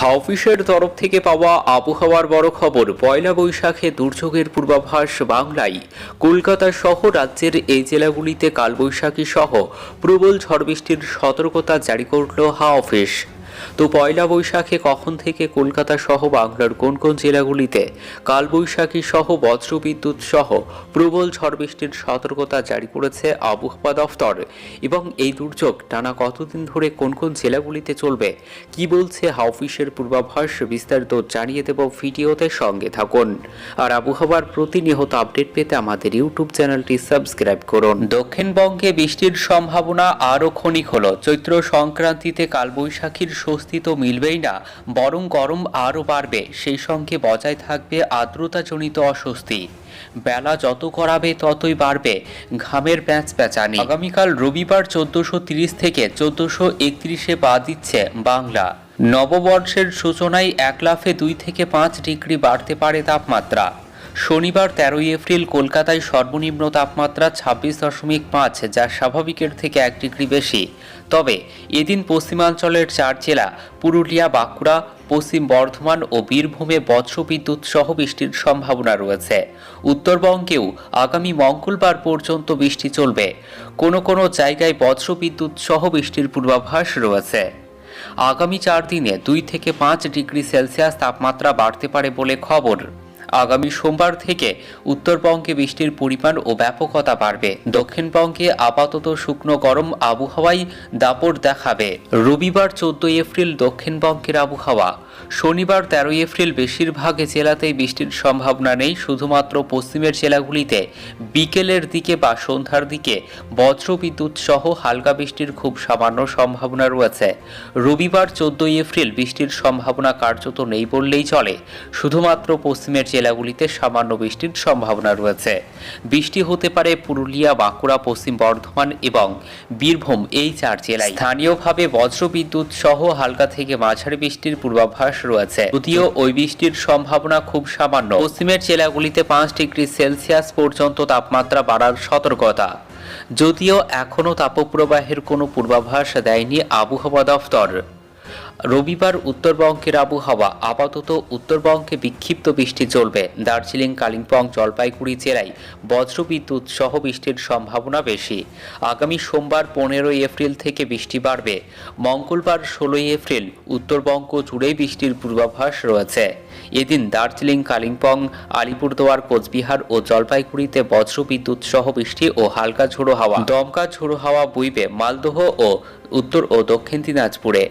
হাউফিসের তরফ থেকে পাওয়া আবহাওয়ার বড় খবর, পয়লা বৈশাখে দুর্যোগের পূর্বাভাস বাংলায়। কলকাতা সহ রাজ্যের এই জেলাগুলিতে কালবৈশাখী সহ প্রবল ঝড় বৃষ্টির সতর্কতা জারি করল হাউফিস তো পয়লা বৈশাখে কখন থেকে কলকাতা সহ বাংলার কোন কোন জেলাগুলিতে কালবৈশাখী সহ বজ্রবিদ্যুৎ সহ প্রবল ঝড় বৃষ্টির সতর্কতা জারি করেছে আবহাওয়া দফতর এবং এই দুর্যোগ টানা কতদিন ধরে কোন কোন জেলাগুলিতে চলবে, কি বলছে হাউফিসের পূর্বাভাস বিস্তারিত জানিয়ে দেব ভিডিওতে সঙ্গে থাকুন। আর আবহাওয়ার প্রতিনিয়ত আপডেট পেতে আমাদের ইউটিউব চ্যানেলটি সাবস্ক্রাইব করুন। দক্ষিণবঙ্গে বৃষ্টির সম্ভাবনা আরও ক্ষণিক হল। চৈত্র সংক্রান্তিতে কালবৈশাখীর স্বস্তি তো মিলবেই না, বরং গরম আরও বাড়বে, সেই সঙ্গে বজায় থাকবে আর্দ্রতাজনিত অস্বস্তি। বেলা যত করাবে ততই বাড়বে, ঘামের প্যাঁচ প্যাঁচানি। আগামীকাল রবিবার চোদ্দশো তিরিশ থেকে চোদ্দশো একত্রিশে পা দিচ্ছে বাংলা। নববর্ষের সূচনায় এক লাফে দুই থেকে পাঁচ ডিগ্রি বাড়তে পারে তাপমাত্রা। শনিবার তেরোই এপ্রিল কলকাতায় সর্বনিম্ন তাপমাত্রা ছাব্বিশ দশমিক পাঁচ, যা স্বাভাবিকের থেকে এক ডিগ্রি বেশি। তবে, এদিন পশ্চিমাঞ্চলের চার জেলা, পুরুলিয়া, বাঁকুড়া, পশ্চিম বর্ধমান ও বীরভূমে বজ্রবিদ্যুৎ সহ বৃষ্টির সম্ভাবনা রয়েছে। উত্তরবঙ্গেও আগামী মঙ্গলবার পর্যন্ত বৃষ্টি চলবে। কোনো কোনো জায়গায় বজ্রবিদ্যুৎ সহ বৃষ্টির পূর্বাভাস রয়েছে। আগামী চার দিনে দুই থেকে পাঁচ ডিগ্রি সেলসিয়াস তাপমাত্রা বাড়তে পারে বলে খবর। আগামী সোমবার থেকে উত্তরবঙ্গে বৃষ্টির পরিমাণ ও ব্যাপকতা বাড়বে। দক্ষিণবঙ্গে আপাতত শুকনো গরম আবহাওয়ায় দাপট দেখাবে। রবিবার চোদ্দই এপ্রিল দক্ষিণবঙ্গের আবহাওয়া। শনিবার তেরোই এপ্রিল বেশিরভাগ জেলাতেই বৃষ্টির সম্ভাবনা নেই। শুধুমাত্র পশ্চিমের জেলাগুলিতে বিকেলের দিকে বা সন্ধ্যার দিকে বজ্রবিদ্যুৎ সহ হালকা বৃষ্টির খুব সামান্য সম্ভাবনা রয়েছে। রবিবার চোদ্দই এপ্রিল বৃষ্টির সম্ভাবনা কার্যত নেই বললেই চলে। শুধুমাত্র পশ্চিমের জেলাগুলিতে সামান্য বৃষ্টির সম্ভাবনা রয়েছে। বৃষ্টি হতে পারে পুরুলিয়া, বাঁকুড়া, পশ্চিম বর্ধমান এবং বীরভূম এই চার জেলায়। স্থানীয়ভাবে বজ্রবিদ্যুৎ সহ হালকা থেকে মাঝারি বৃষ্টির পূর্বাভাস রয়েছে। যদিও ওই বৃষ্টির সম্ভাবনা খুব সামান্য। পশ্চিমের জেলাগুলিতে পাঁচ ডিগ্রি সেলসিয়াস পর্যন্ত তাপমাত্রা বাড়ার সতর্কতা। যদিও এখনও তাপপ্রবাহের কোনো পূর্বাভাস দেয়নি আবহাওয়া দফতর রবিবার উত্তরবঙ্গের আবহাওয়া, আপাতত উত্তরবঙ্গে বিক্ষিপ্ত বৃষ্টি চলবে। দার্জিলিং, কালিম্পং, জলপাইগুড়ি জেলায় বজ্রবিদ্যুৎ সহ বৃষ্টির সম্ভাবনা বেশি। আগামী সোমবার পনেরোই এপ্রিল থেকে বৃষ্টি বাড়বে। মঙ্গলবার ষোলোই এপ্রিল উত্তরবঙ্গ জুড়েই বৃষ্টির পূর্বাভাস রয়েছে। এদিন দার্জিলিং, কালিম্পং, আলিপুরদুয়ার, কোচবিহার ও জলপাইগুড়িতে বজ্রবিদ্যুৎ সহ বৃষ্টি ও হালকা ঝোড়ো হাওয়া। দমকা ঝোড়ো হাওয়া বইবে মালদহ ও উত্তর ও দক্ষিণ দিনাজপুরে।